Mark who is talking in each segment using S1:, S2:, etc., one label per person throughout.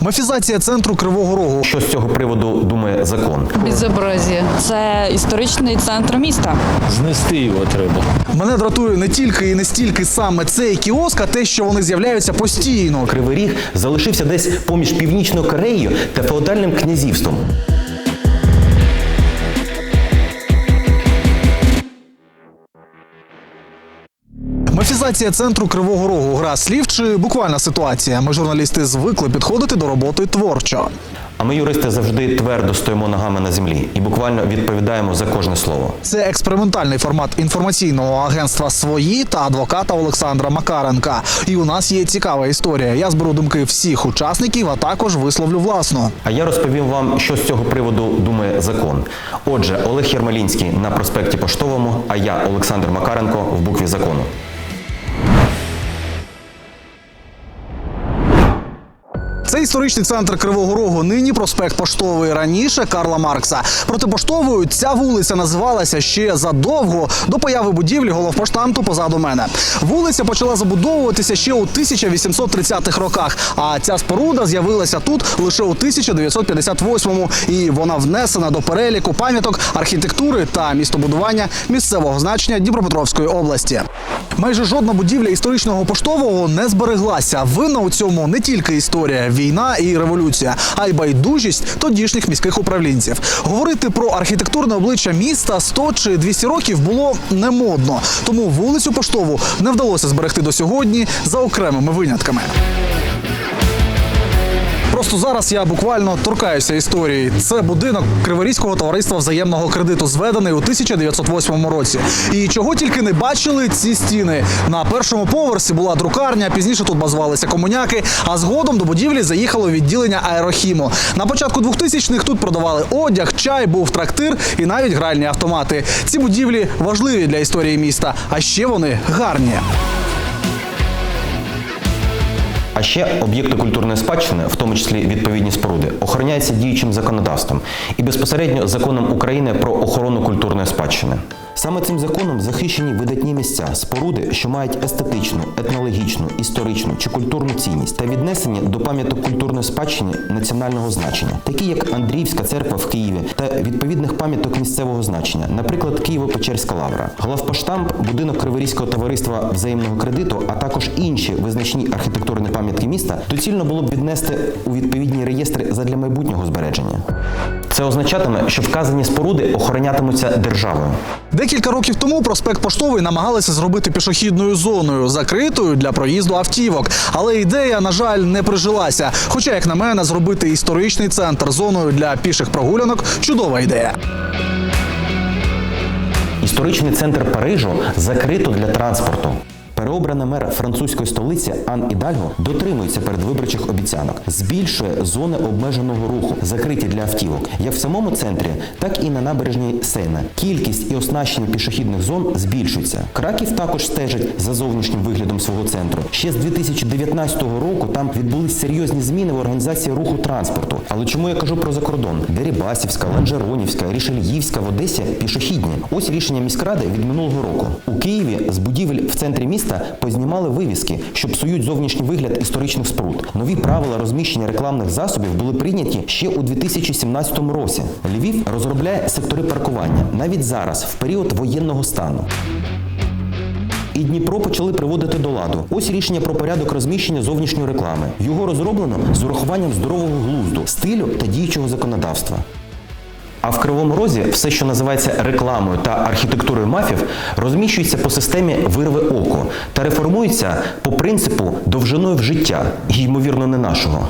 S1: Мафізація центру Кривого Рогу.
S2: Що з цього приводу думає закон?
S3: Безобразія. Це історичний центр міста.
S4: Знести його треба.
S1: Мене дратує не тільки і не стільки саме цей кіоск, а те, що вони з'являються постійно.
S2: Кривий Ріг залишився десь поміж північною Кореєю та феодальним князівством.
S1: Мафізація центру Кривого Рогу. Гра слів чи буквальна ситуація. Ми журналісти звикли підходити до роботи творчо.
S2: А ми, юристи, завжди твердо стоїмо ногами на землі і буквально відповідаємо за кожне слово.
S1: Це експериментальний формат інформаційного агентства свої та адвоката Олександра Макаренка. І у нас є цікава історія. Я зберу думки всіх учасників, а також висловлю власну.
S2: А я розповім вам, що з цього приводу думає закон. Отже, Олег Єрмалінський на проспекті Поштовому, а я, Олександр Макаренко, в букві закону.
S1: Це історичний центр Кривого Рогу. Нині проспект Поштовий. Раніше Карла Маркса. Проти поштовою ця вулиця називалася ще задовго до появи будівлі головпоштамту позаду мене. Вулиця почала забудовуватися ще у 1830-х роках. А ця споруда з'явилася тут лише у 1958-му. І вона внесена до переліку пам'яток архітектури та містобудування місцевого значення Дніпропетровської області. Майже жодна будівля історичного поштового не збереглася. Винна у цьому не тільки історія, війна і революція, а й байдужість тодішніх міських управлінців. Говорити про архітектурне обличчя міста 100 чи 200 років було не модно. Тому вулицю поштову не вдалося зберегти до сьогодні за окремими винятками. Просто зараз я буквально торкаюся історії. Це будинок Криворізького товариства взаємного кредиту, зведений у 1908 році. І чого тільки не бачили ці стіни. На першому поверсі була друкарня, пізніше тут базувалися комуняки, а згодом до будівлі заїхало відділення аерохіму. На початку 2000-х тут продавали одяг, чай, був трактир і навіть гральні автомати. Ці будівлі важливі для історії міста, а ще вони гарні.
S2: А ще об'єкти культурної спадщини, в тому числі відповідні споруди, охороняються діючим законодавством і безпосередньо законом України про охорону культурної спадщини. Саме цим законом захищені видатні місця, споруди, що мають естетичну, етнологічну, історичну чи культурну цінність та віднесені до пам'яток культурної спадщини національного значення, такі як Андріївська церква в Києві та відповідних пам'яток місцевого значення, наприклад, Києво-Печерська лавра, главпоштамп, будинок Криворізького товариства взаємного кредиту, а також інші визначні архітектурні пам'ятки міста, доцільно було б віднести у відповідні реєстри задля майбутнього збереження. Це означатиме, що вказані споруди охоронятимуться державою.
S1: Декілька років тому проспект Поштовий намагалися зробити пішохідною зоною, закритою для проїзду автівок. Але ідея, на жаль, не прижилася. Хоча, як на мене, зробити історичний центр зоною для піших прогулянок чудова ідея.
S2: Історичний центр Парижу закрито для транспорту. Переобрана мер французької столиці Ан Ідальго дотримується передвиборчих обіцянок, збільшує зони обмеженого руху, закриті для автівок, як в самому центрі, так і на набережній Сейна. Кількість і оснащення пішохідних зон збільшується. Краків також стежить за зовнішнім виглядом свого центру. Ще з 2019 року там відбулись серйозні зміни в організації руху транспорту. Але чому я кажу про закордон? Дерибасівська, Ланжеронівська, Рішельївська в Одесі пішохідні. Ось рішення міськради від минулого року. У Києві з будівель в центрі міста познімали вивіски, що псують зовнішній вигляд історичних споруд. Нові правила розміщення рекламних засобів були прийняті ще у 2017 році. Львів розробляє сектори паркування навіть зараз, в період воєнного стану. І Дніпро почали приводити до ладу. Ось рішення про порядок розміщення зовнішньої реклами. Його розроблено з урахуванням здорового глузду, стилю та діючого законодавства. А в Кривому Розі все, що називається рекламою та архітектурою мафів, розміщується по системі вирве око та реформується по принципу довжиною в життя, і, ймовірно, не нашого.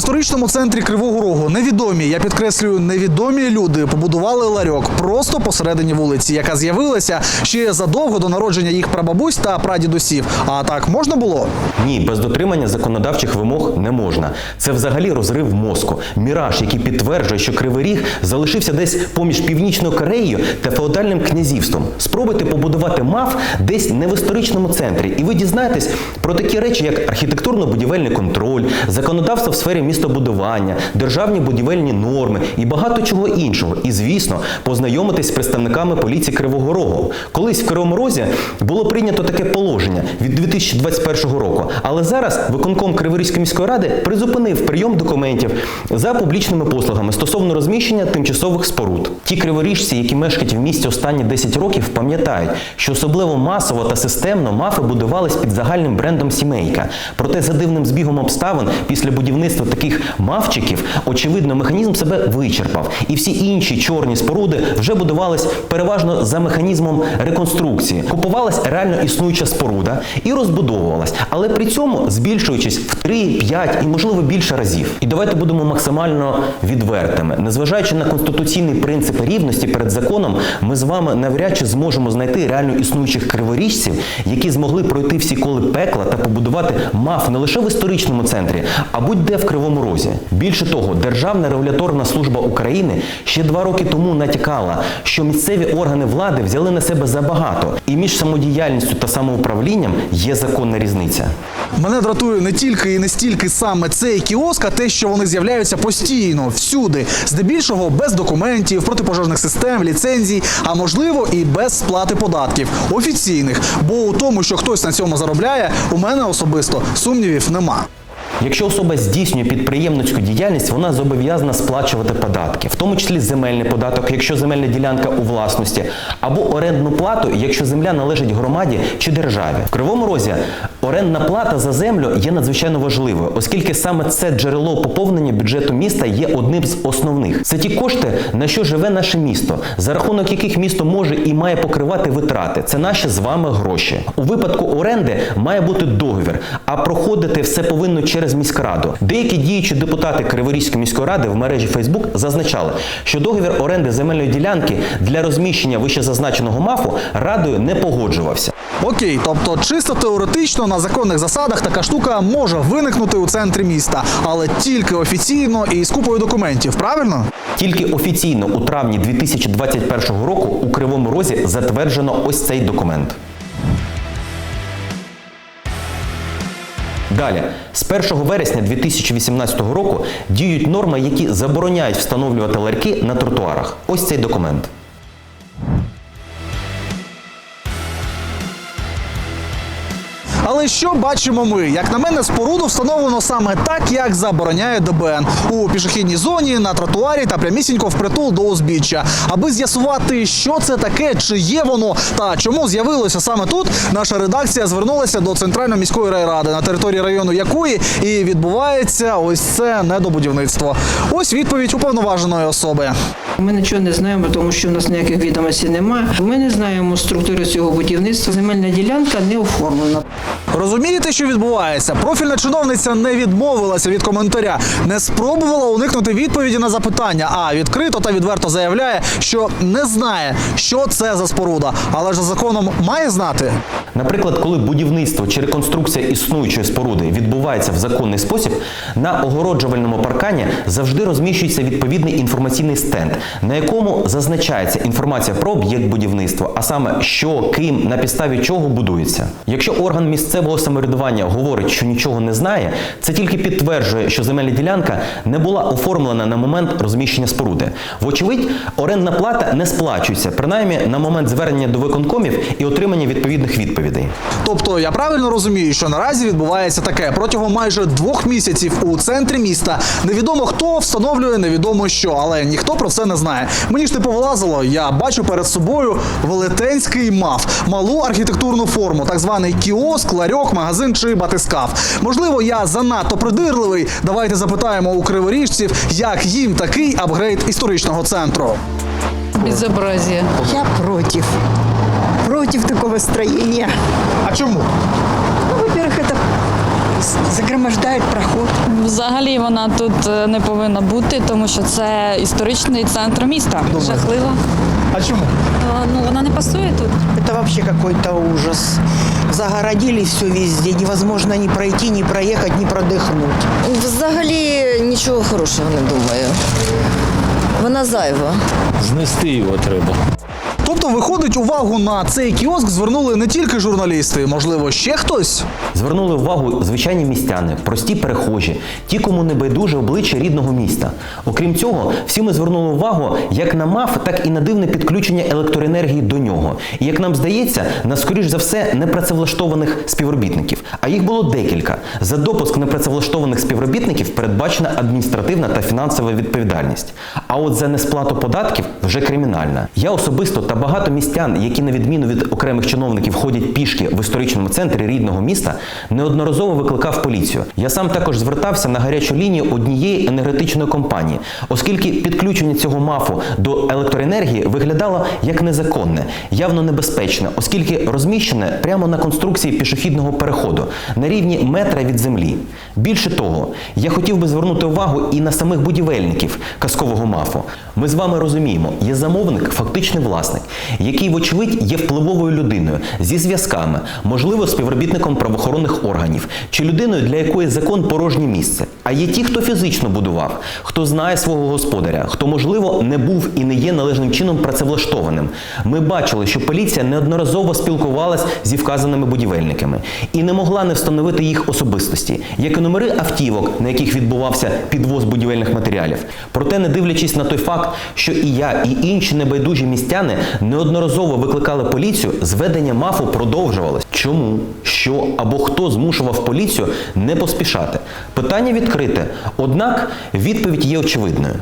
S1: Історичному центрі Кривого Рогу невідомі, я підкреслюю, невідомі люди побудували ларьок просто посередині вулиці, яка з'явилася ще задовго до народження їх прабабусь та прадідусів. А так можна було?
S2: Ні, без дотримання законодавчих вимог не можна. Це взагалі розрив мозку. Міраж, який підтверджує, що Кривий Ріг залишився десь поміж північною Кореєю та феодальним князівством. Спробуйте побудувати МАФ десь не в історичному центрі, і ви дізнаєтесь про такі речі, як архітектурно-будівельний контроль, законодавство в сфері містобудування, державні будівельні норми і багато чого іншого. І звісно, познайомитись з представниками поліції Кривого Рогу. Колись в Кривому Розі було прийнято таке положення від 2021 року. Але зараз виконком Криворізької міської ради призупинив прийом документів за публічними послугами стосовно розміщення тимчасових споруд. Ті криворіжці, які мешкають в місті останні 10 років, пам'ятають, що особливо масово та системно мафи будувались під загальним брендом сімейка. Проте за дивним збігом обставин після будівництва таких мавчиків, очевидно, механізм себе вичерпав, і всі інші чорні споруди вже будувались переважно за механізмом реконструкції. Купувалась реально існуюча споруда і розбудовувалась, але при цьому збільшуючись в 3, 5 і можливо більше разів. І давайте будемо максимально відвертими. Незважаючи на конституційний принцип рівності перед законом, ми з вами навряд чи зможемо знайти реально існуючих криворіжців, які змогли пройти всі коли пекла та побудувати маф не лише в історичному центрі, а будь-де в Кривому Розі. Більше того, Державна регуляторна служба України ще два роки тому натякала, що місцеві органи влади взяли на себе забагато, і між самодіяльністю та самоуправлінням є законна різниця.
S1: Мене дратує не тільки і не стільки саме цей кіоск, а те, що вони з'являються постійно, всюди, здебільшого без документів, протипожежних систем, ліцензій, а можливо і без сплати податків офіційних. Бо у тому, що хтось на цьому заробляє, у мене особисто сумнівів нема.
S2: Якщо особа здійснює підприємницьку діяльність, вона зобов'язана сплачувати податки, в тому числі земельний податок, якщо земельна ділянка у власності, або орендну плату, якщо земля належить громаді чи державі. В Кривому Розі орендна плата за землю є надзвичайно важливою, оскільки саме це джерело поповнення бюджету міста є одним з основних. Це ті кошти, на що живе наше місто, за рахунок яких місто може і має покривати витрати. Це наші з вами гроші. У випадку оренди має бути договір, а проходити все повинно через міськраду. Деякі діючі депутати Криворізької міської ради в мережі Фейсбук зазначали, що договір оренди земельної ділянки для розміщення вищезазначеного мафу радою не погоджувався.
S1: Окей, тобто чисто теоретично на законних засадах така штука може виникнути у центрі міста, але тільки офіційно і з купою документів, правильно?
S2: Тільки офіційно у травні 2021 року у Кривому Розі затверджено ось цей документ. Далі, з 1 вересня 2018 року діють норми, які забороняють встановлювати ларьки на тротуарах. Ось цей документ.
S1: Але що бачимо ми? Як на мене, споруду встановлено саме так, як забороняє ДБН у пішохідній зоні, на тротуарі та прямісінько впритул до узбіччя. Аби з'ясувати, що це таке, чи є воно та чому з'явилося саме тут, наша редакція звернулася до центральної міської райради, на території району якої і відбувається ось це недобудівництво. Ось відповідь уповноваженої особи.
S5: Ми нічого не знаємо, тому що в нас ніяких відомостей немає. Ми не знаємо структури цього будівництва. Земельна ділянка не оформлена.
S1: Розумієте, що відбувається? Профільна чиновниця не відмовилася від коментаря, не спробувала уникнути відповіді на запитання, а відкрито та відверто заявляє, що не знає, що це за споруда, але ж за законом має знати.
S2: Наприклад, коли будівництво чи реконструкція існуючої споруди відбувається в законний спосіб, на огороджувальному паркані завжди розміщується відповідний інформаційний стенд, на якому зазначається інформація про об'єкт будівництва, а саме що, ким, на підставі чого будується. Якщо орган місцевого самоврядування говорить, що нічого не знає, це тільки підтверджує, що земельна ділянка не була оформлена на момент розміщення споруди. Вочевидь, орендна плата не сплачується, принаймні на момент звернення до виконкомів і отримання відповідних відповідей.
S1: Тобто я правильно розумію, що наразі відбувається таке протягом майже двох місяців у центрі міста. Невідомо хто встановлює невідомо що, але ніхто про це не знає. Мені ж не повилазило. Я бачу перед собою велетенський маф, малу архітектурну форму, так званий кіоск, ларьок, магазин чи батискаф. Можливо, я занадто придирливий. Давайте запитаємо у криворіжців, як їм такий апгрейд історичного центру.
S3: Безобразие.
S6: Я против. Против такого строения.
S1: А чому?
S6: Ну, во-первых, это с- загромождает проход.
S3: Взагалі вона тут е, не повинна бути, тому що це історичний центр міста. Жахливо.
S1: А чому?
S3: Е, Ну вона не пасує тут.
S7: Это вообще какой-то ужас. Загородили все везде, невозможно ни пройти, ни проехать, ни продохнуть.
S8: Взагалі нічого хорошого не думаю. Вона зайва.
S4: Знести його треба.
S1: Тобто, виходить, увагу на цей кіоск звернули не тільки журналісти, можливо, ще хтось.
S2: Звернули увагу звичайні містяни, прості перехожі, ті, кому не байдуже обличчя рідного міста. Окрім цього, всі ми звернули увагу як на МАФ, так і на дивне підключення електроенергії до нього. І як нам здається, на скоріш за все непрацевлаштованих співробітників. А їх було декілька. За допуск непрацевлаштованих співробітників передбачена адміністративна та фінансова відповідальність. А от за несплату податків вже кримінальна. Я особисто та багато містян, які на відміну від окремих чиновників ходять пішки в історичному центрі рідного міста, неодноразово викликав поліцію. Я сам також звертався на гарячу лінію однієї енергетичної компанії, оскільки підключення цього мафу до електроенергії виглядало як незаконне, явно небезпечне, оскільки розміщене прямо на конструкції пішохідного переходу на рівні метра від землі. Більше того, я хотів би звернути увагу і на самих будівельників казкового мафу. Ми з вами розуміємо, є замовник, фактичний власник, який, вочевидь, є впливовою людиною зі зв'язками, можливо, співробітником правоохоронних органів чи людиною, для якої закон порожнє місце. А є ті, хто фізично будував, хто знає свого господаря, хто, можливо, не був і не є належним чином працевлаштованим. Ми бачили, що поліція неодноразово спілкувалась зі вказаними будівельниками і не могла не встановити їх особистості, як і номери автівок, на яких відбувався підвоз будівельних матеріалів. Проте, не дивлячись на той факт, що і я, і інші небайдужі містяни неодноразово викликали поліцію, зведення мафу продовжувалось. Чому, що або хто змушував поліцію не поспішати? Питання відкрите, однак відповідь є очевидною.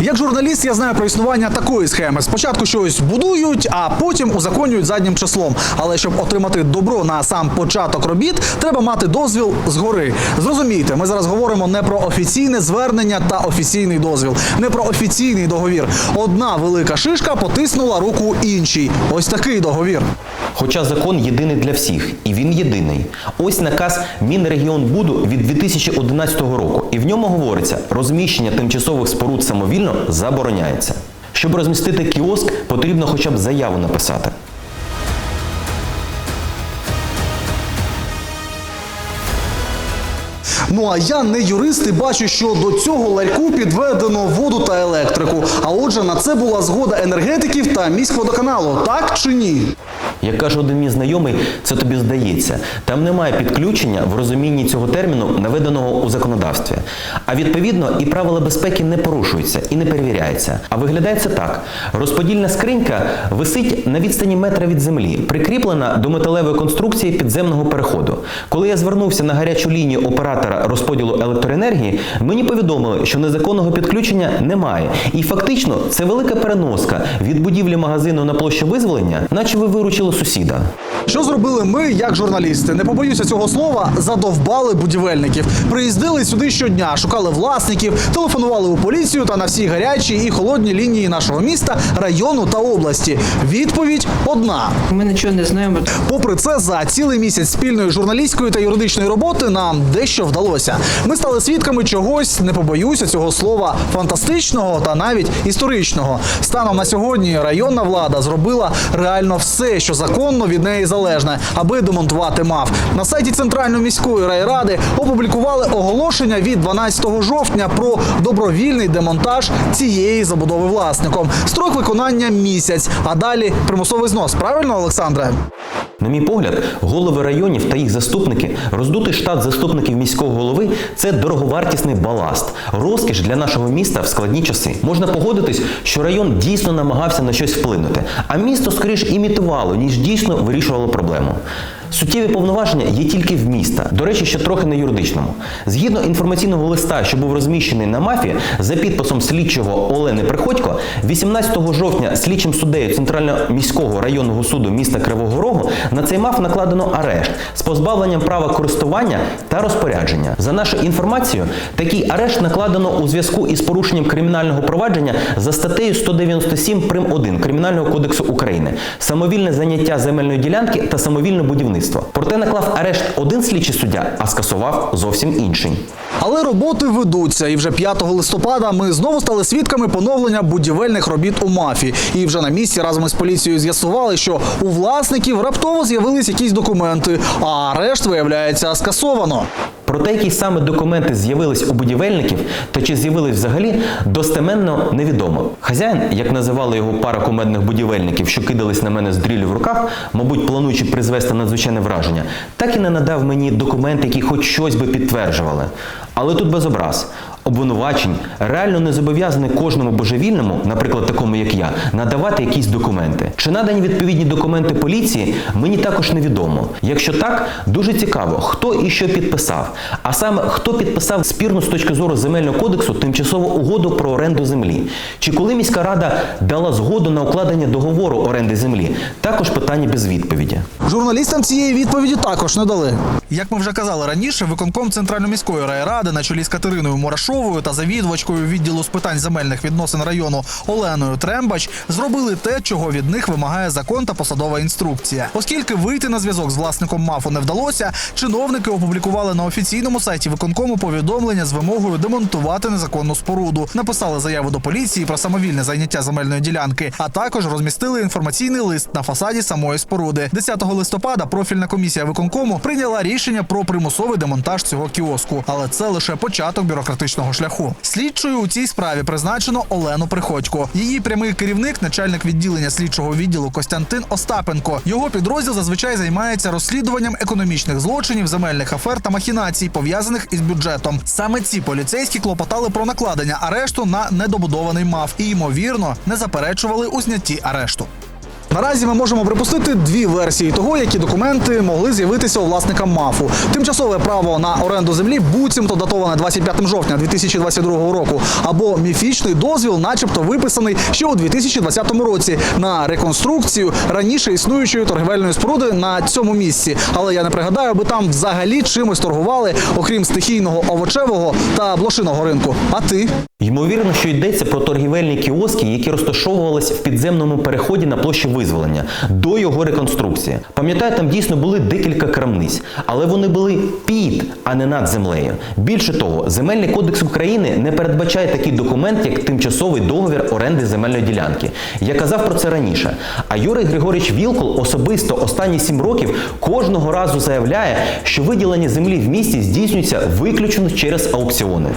S1: Як журналіст, я знаю про існування такої схеми. Спочатку щось будують, а потім узаконюють заднім числом. Але щоб отримати добро на сам початок робіт, треба мати дозвіл згори. Зрозумійте, ми зараз говоримо не про офіційне звернення та офіційний дозвіл, не про офіційний договір. Одна велика шишка потиснула руку іншій. Ось такий договір.
S2: Хоча закон єдиний для всіх, і він єдиний. Ось наказ Мінрегіонбуду від 2011 року, і в ньому говориться, розміщення тимчасових споруд самовільно забороняється. Щоб розмістити кіоск, потрібно хоча б заяву написати.
S1: Ну а я не юрист і бачу, що до цього ларьку підведено воду та електрику. А отже, на це була згода енергетиків та міськводоканалу, так чи ні?
S2: Як каже один мій знайомий, це тобі здається. Там немає підключення в розумінні цього терміну, наведеного у законодавстві. А відповідно і правила безпеки не порушуються і не перевіряються. А виглядає це так: розподільна скринька висить на відстані метра від землі, прикріплена до металевої конструкції підземного переходу. Коли я звернувся на гарячу лінію оператора розподілу електроенергії, мені повідомили, що незаконного підключення немає. І фактично це велика переноска від будівлі магазину на площу визволення, наче ви виручили сусіда.
S1: Що зробили ми, як журналісти? Не побоюся цього слова, задовбали будівельників. Приїздили сюди щодня, шукали власників, телефонували у поліцію та на всі гарячі і холодні лінії нашого міста, району та області. Відповідь одна.
S5: Ми нічого не знаємо.
S1: Попри це, за цілий місяць спільної журналістської та юридичної роботи нам дещо вдалося. Ми стали свідками чогось, не побоюся цього слова, фантастичного та навіть історичного. Станом на сьогодні районна влада зробила реально все, що законно від неї залежне, аби демонтувати мав. На сайті Центральної міської райради опублікували оголошення від 12 жовтня про добровільний демонтаж цієї забудови власником. Строк виконання місяць, а далі примусовий знос. Правильно, Олександре?
S2: На мій погляд, голови районів та їх заступники, роздутий штат заступників міського голови це дороговартісний баласт, розкіш для нашого міста в складні часи. Можна погодитись, що район дійсно намагався на щось вплинути, а місто скоріш імітувало, ніж дійсно вирішувало проблему. Суттєві повноваження є тільки в міста. До речі, ще трохи на юридичному. Згідно інформаційного листа, що був розміщений на мафі за підписом слідчого Олени Приходько, 18 жовтня слідчим суддею Центрального міського районного суду міста Кривого Рогу на цей маф накладено арешт з позбавленням права користування та розпорядження. За нашою інформацією, такий арешт накладено у зв'язку із порушенням кримінального провадження за статтею 197 прим. 1 Кримінального кодексу України самовільне заняття земельної ділянки та самовільне будівництво. Будівництва. Проте наклав арешт один слідчий суддя, а скасував зовсім інший.
S1: Але роботи ведуться, і вже 5 листопада ми знову стали свідками поновлення будівельних робіт у мафі. І вже на місці разом із поліцією з'ясували, що у власників раптово з'явились якісь документи, а арешт виявляється скасовано.
S2: Про те, які саме документи з'явились у будівельників та чи з'явились взагалі, достеменно невідомо. Хазяїн, як називали його пара кумедних будівельників, що кидались на мене з дріллю в руках, мабуть, плануючи призвести надзвичайне враження, так і не надав мені документи, які хоч щось би підтверджували. Але тут без образ. Обвинувачень реально не зобов'язаний кожному божевільному, наприклад, такому як я, надавати якісь документи. Чи надані відповідні документи поліції, мені також невідомо. Якщо так, дуже цікаво, хто і що підписав. А саме хто підписав спірну з точки зору земельного кодексу тимчасову угоду про оренду землі. Чи коли міська рада дала згоду на укладення договору оренди землі? Також питання без відповіді.
S1: Журналістам цієї відповіді також не дали. Як ми вже казали раніше, виконком центрально-міської райради на чолі з Катериною Мурашовою та завідувачкою відділу з питань земельних відносин району Оленою Трембач зробили те, чого від них вимагає закон та посадова інструкція. Оскільки вийти на зв'язок з власником мафу не вдалося, чиновники опублікували на офіційному сайті виконкому повідомлення з вимогою демонтувати незаконну споруду, написали заяву до поліції про самовільне зайняття земельної ділянки, а також розмістили інформаційний лист на фасаді самої споруди. 10 листопада профільна комісія виконкому прийняла рішення про примусовий демонтаж цього кіоску, але це лише початок бюрократичного шляху. Слідчою у цій справі призначено Олену Приходько. Її прямий керівник, начальник відділення слідчого відділу Костянтин Остапенко. Його підрозділ зазвичай займається розслідуванням економічних злочинів, земельних афер та махінацій, пов'язаних із бюджетом. Саме ці поліцейські клопотали про накладення арешту на недобудований МАФ і ймовірно не заперечували у знятті арешту. Наразі ми можемо припустити дві версії того, які документи могли з'явитися у власника МАФу. Тимчасове право на оренду землі буцімто датоване 25 жовтня 2022 року, або міфічний дозвіл, начебто виписаний ще у 2020 році на реконструкцію раніше існуючої торгівельної споруди на цьому місці. Але я не пригадаю, аби там взагалі чимось торгували, окрім стихійного овочевого та блошиного ринку. А ти?
S2: Ймовірно, що йдеться про торгівельні кіоски, які розташовувались в підземному переході на площі визволення до його реконструкції. Пам'ятаю, там дійсно були декілька крамниць, але вони були під, а не над землею. Більше того, земельний кодекс України не передбачає такий документ, як тимчасовий договір оренди земельної ділянки. Я казав про це раніше. А Юрій Григорич Вілкул особисто останні сім років кожного разу заявляє, що виділення землі в місті здійснюється виключно через аукціони.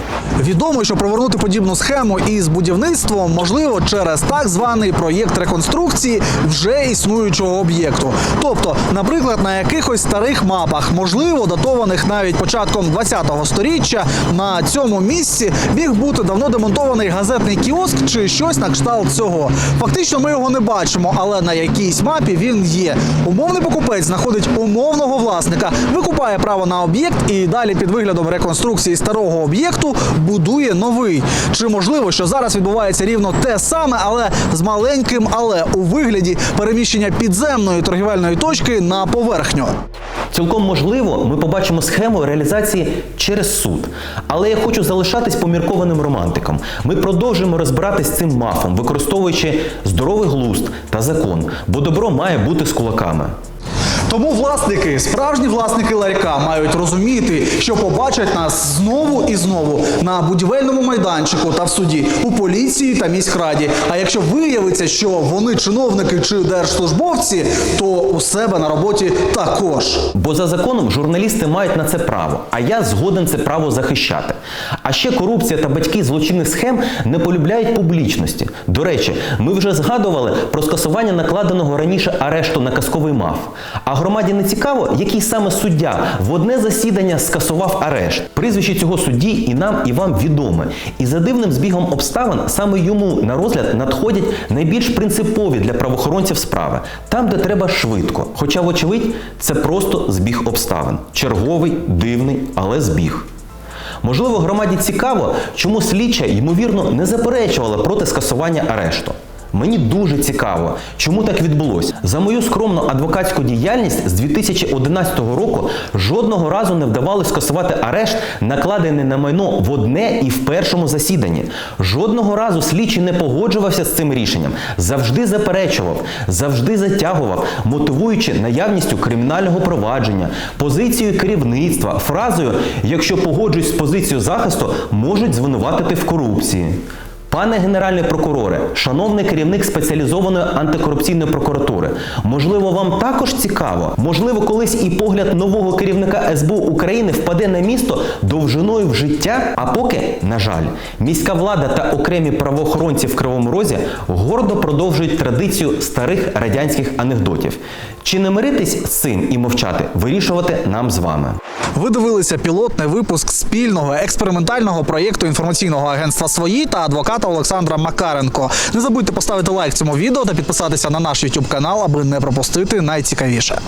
S1: Відомо, що провернути подібну схему із будівництвом можливо через так званий проєкт реконструкції вже існуючого об'єкту. Тобто, наприклад, на якихось старих мапах, можливо, датованих навіть початком 20-го сторіччя, на цьому місці міг бути давно демонтований газетний кіоск чи щось на кшталт цього. Фактично, ми його не бачимо, але на якійсь мапі він є. Умовний покупець знаходить умовного власника, викупає право на об'єкт і далі під виглядом реконструкції старого об'єкту будує новий. Чи можливо, що зараз відбувається рівно те саме, але з маленьким але у вигляді переміщення підземної торгівельної точки на поверхню?
S2: Цілком можливо, ми побачимо схему реалізації через суд. Але я хочу залишатись поміркованим романтиком. Ми продовжуємо розбиратись з цим мафом, використовуючи здоровий глузд та закон, бо добро має бути з кулаками.
S1: Тому власники, справжні власники ларька, мають розуміти, що побачать нас знову і знову на будівельному майданчику та в суді, у поліції та міськраді. А якщо виявиться, що вони чиновники чи держслужбовці, то у себе на роботі також.
S2: Бо за законом журналісти мають на це право, а я згоден це право захищати. А ще корупція та батьки злочинних схем не полюбляють публічності. До речі, ми вже згадували про скасування накладеного раніше арешту на казковий маф. А громаді не цікаво, який саме суддя в одне засідання скасував арешт. Прізвище цього судді і нам, і вам відоме. І за дивним збігом обставин саме йому на розгляд надходять найбільш принципові для правоохоронців справи, там, де треба швидко. Хоча, вочевидь, це просто збіг обставин. Черговий, дивний, але збіг. Можливо, громаді цікаво, чому слідча, ймовірно, не заперечувала проти скасування арешту. Мені дуже цікаво, чому так відбулося. За мою скромну адвокатську діяльність з 2011 року жодного разу не вдавалося скасувати арешт, накладений на майно в одне і в першому засіданні. Жодного разу слідчий не погоджувався з цим рішенням, завжди заперечував, завжди затягував, мотивуючи наявністю кримінального провадження, позицією керівництва, фразою Якщо погоджуюсь з позицією захисту, можуть звинуватити в корупції. Пане генеральний прокуроре, шановний керівник спеціалізованої антикорупційної прокуратури, можливо, вам також цікаво? Можливо, колись і погляд нового керівника СБУ України впаде на місто довжиною в життя. А поки, на жаль, міська влада та окремі правоохоронці в Кривому Розі гордо продовжують традицію старих радянських анекдотів. Чи не миритись з цим і мовчати, вирішувати нам з вами.
S1: Ви дивилися пілотний випуск спільного експериментального проєкту інформаційного агентства свої та адвоката Олександра Макаренко. Не забудьте поставити лайк цьому відео та підписатися на наш YouTube канал, аби не пропустити найцікавіше.